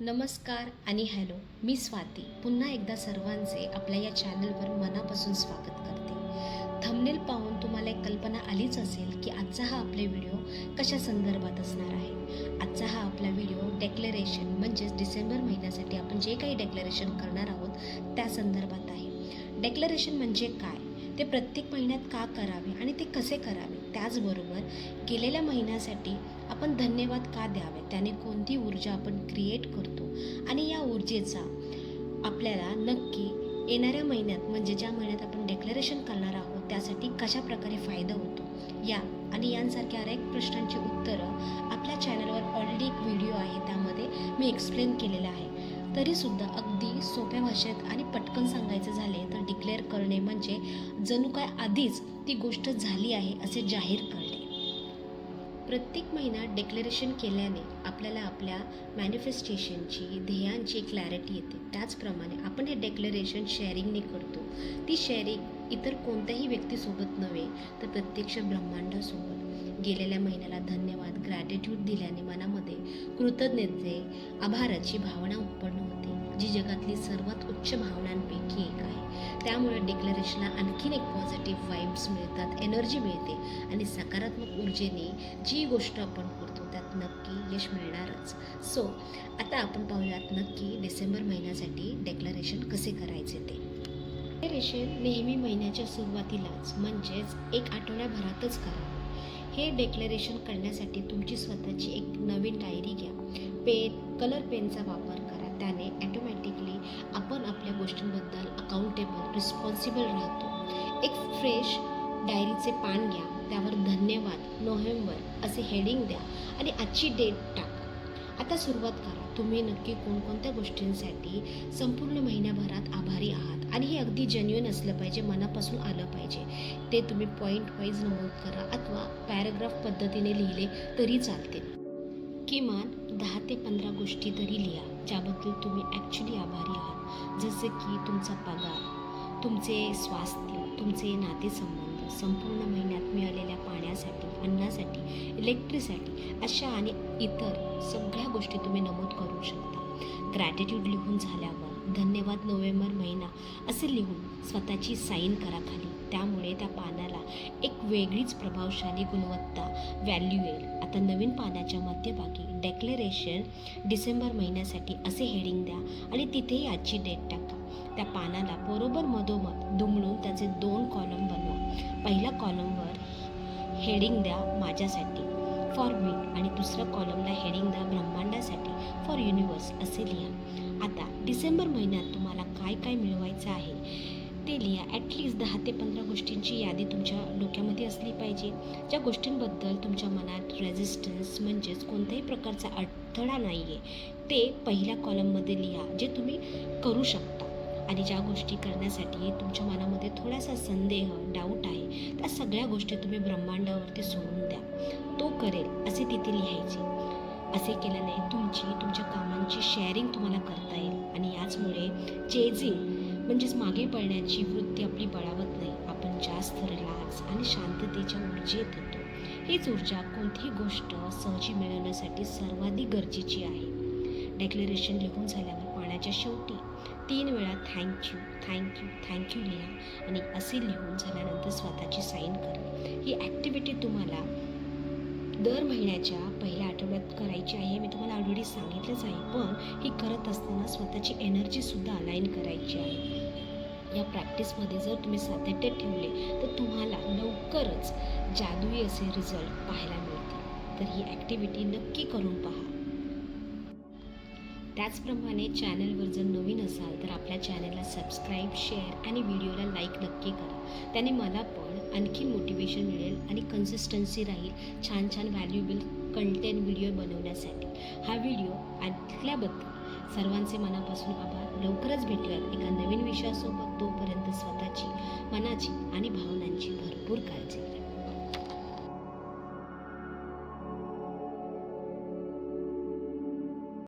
नमस्कार आणि हॅलो मी स्वाती. पुन्हा एकदा सर्वांचे आपल्या या चॅनलवर मनापासून स्वागत करते. थंबनेल पाहून तुम्हाला एक कल्पना आलीच असेल की आजचा हा आपले व्हिडिओ कशा संदर्भात असणार आहे? आजचा हा आपला व्हिडिओ डेक्लरेशन म्हणजेच डिसेंबर महिन्यासाठी आपण जे काही डेक्लरेशन करणार आहोत त्या संदर्भात आहे. डेक्लरेशन म्हणजे काय? ते प्रत्येक महिन्यात का करावे आणि ते कसे करावे? त्याचबरोबर गेलेल्या महिन्यासाठी आपण धन्यवाद का द्यावे? त्याने कोणती ऊर्जा आपण क्रिएट करतो? आणि या ऊर्जेचा आपल्याला नक्की येणाऱ्या महिन्यात म्हणजे ज्या महिन्यात आपण डेक्लरेशन करणार आहोत त्यासाठी कशा प्रकारे फायदा होतो? या आणि यांसारख्या अनेक प्रश्नांची उत्तरं आपल्या चॅनलवर ऑलरेडी एक व्हिडिओ आहे त्यामध्ये मी एक्सप्लेन केलेला आहे. तरीसुद्धा अगदी सोप्या भाषेत आणि पटकन सांगायचं झाले तर डिक्लेअर करणे म्हणजे जणू काय आधीच ती गोष्ट झाली आहे असे जाहीर करणे. प्रत्येक महिन्यात डिक्लेरेशन केल्याने आपल्याला आपल्या मॅनिफेस्टेशनची ध्येयांची क्लॅरिटी येते. त्याचप्रमाणे आपण हे डिक्लेरेशन शेअरिंगने करतो. ती शेअरिंग इतर कोणत्याही व्यक्तीसोबत नव्हे तर प्रत्यक्ष ब्रह्मांडासोबत. गेलेल्या महिन्याला धन्यवाद ग्रॅटिट्यूड दिल्याने कृतज्ञतेचे कृतज्ञते आभाराची भावना उत्पन्न होते जी जगातली सर्वात उच्च भावनांपैकी एक आहे. त्यामुळे डिक्लेरेशनला आणखीन एक पॉझिटिव्ह वाईब्स मिळतात एनर्जी मिळते आणि सकारात्मक ऊर्जेने जी गोष्ट आपण करतो त्यात नक्की यश मिळणारच. सो आता आपण पाहूयात नक्की डिसेंबर महिन्यासाठी डेक्लरेशन कसे करायचे ते. डेक्लरेशन नेहमी महिन्याच्या सुरुवातीलाच म्हणजेच एक आठवड्याभरातच करा. हे डेक्लरेशन करण्यासाठी तुमची स्वतःची एक नवीन डायरी घ्या. पेन कलर पेनचा वापर करा. त्याने ॲटोमॅटिकली आपण आपल्या गोष्टींबद्दल अकाउंटेबल रिस्पॉन्सिबल राहतो. एक फ्रेश डायरीचे पान घ्या. त्यावर धन्यवाद नोव्हेंबर असे हेडिंग द्या आणि आजची डेट टाका. आता सुरुवात करा. तुम्ही नक्की कोणकोणत्या गोष्टींसाठी संपूर्ण महिन्याभरात आभारी आहात? आणि हे अगदी जेन्युन असलं पाहिजे मनापासून आलं पाहिजे. ते तुम्ही पॉईंट वाईज नमूद करा अथवा पॅराग्राफ पद्धतीने लिहिले तरी चालते किमान दहा ते पंधरा गोष्टी तरी लिहा ज्याबद्दल तुम्ही ॲक्च्युली आभारी आहात. जसे की तुमचा पगार तुमचे स्वास्थ्य तुमचे नातेसंबंध संपूर्ण महिन्यात मिळालेल्या पाण्यासाठी अन्नासाठी इलेक्ट्रिसिटी अशा आणि इतर सगळ्या गोष्टी तुम्ही नमूद करू शकता. ग्रॅटिट्यूड लिहून झाल्यावर धन्यवाद नोव्हेंबर महिना असे लिहून स्वतःची साईन करा खाली. त्यामुळे त्या पानाला एक वेगळीच प्रभावशाली गुणवत्ता व्हॅल्यू येईल. आता नवीन पानाच्या मध्यभागी डेक्लेरेशन डिसेंबर महिन्यासाठी असे हेडिंग द्या आणि तिथेही आजची डेट टाका. त्या पानाला बरोबर मधोमध दुमडून त्याचे दोन कॉलम बनवा. पहिल्या कॉलमवर हेडिंग द्या माझ्यासाठी फॉर मी आणि दुसऱ्या कॉलमला हेडिंग द्या ब्रह्मांडासाठी फॉर युनिवर्स असे लिहा. आता डिसेंबर महिन्यात तुम्हाला काय काय मिळवायचं आहे? ते लिहा ॲटलिस्ट दहा ते पंधरा गोष्टींची यादी तुमच्या डोक्यामध्ये असली पाहिजे. ज्या गोष्टींबद्दल तुमच्या मनात रेझिस्टन्स म्हणजेच कोणत्याही प्रकारचा अडथळा नाही आहे ते पहिल्या कॉलममध्ये लिहा जे तुम्ही करू शकता. आणि ज्या गोष्टी करण्यासाठी तुमच्या मनामध्ये थोडासा संदेह डाऊट आहे त्या सगळ्या गोष्टी तुम्ही ब्रह्मांडावरती सोडून द्या. तो करेल असे तिथे लिहायचे. असे केल्याने तुमची तुमच्या कामांची शेअरिंग तुम्हाला करता येईल. आणि याचमुळे चेजिंग म्हणजेच मागे पडण्याची वृत्ती आपली बळावत नाही. आपण जास्त रिलॅक्स आणि शांततेच्या ऊर्जेत येतो हीच ऊर्जा कोणतीही गोष्ट सहजी मिळवण्यासाठी सर्वाधिक गरजेची आहे. डेक्लरेशन लिहून झाल्यावर पाण्याच्या शेवटी तीन वेळा थँक्यू थँक्यू थँक्यू लिहा आणि असे लिहून झाल्यानंतर स्वतःची साईन करा. ही ॲक्टिव्हिटी तुम्हाला दर महिन्याच्या पहिल्या आठवड्यात करायची आहे हे मी तुम्हाला ऑलरेडी सांगितलंच आहे. पण ही करत असताना स्वतःची एनर्जीसुद्धा अलाईन करायची आहे. या प्रॅक्टिसमध्ये जर तुम्ही सातत्य ठेवले तर तुम्हाला लवकरच जादुई असे रिझल्ट पाहायला मिळतील. तर ही ॲक्टिव्हिटी नक्की करून पहा. त्याचप्रमाणे चॅनलवर जर नवीन असाल तर आपल्या चॅनलला सबस्क्राईब शेअर आणि व्हिडिओला लाईक नक्की करा. त्याने मला पण आणखी मोटिवेशन मिळेल आणि कन्सिस्टन्सी राहील छान छान व्हॅल्युएबल कंटेंट व्हिडिओ बनवण्यासाठी. हा व्हिडिओ ऐकल्याबद्दल सर्वांचे मनापासून आभार. लवकरच भेटूयात एका नवीन विषयासोबत. तोपर्यंत स्वतःची मनाची आणि भावनांची भरपूर काळजी घ्या.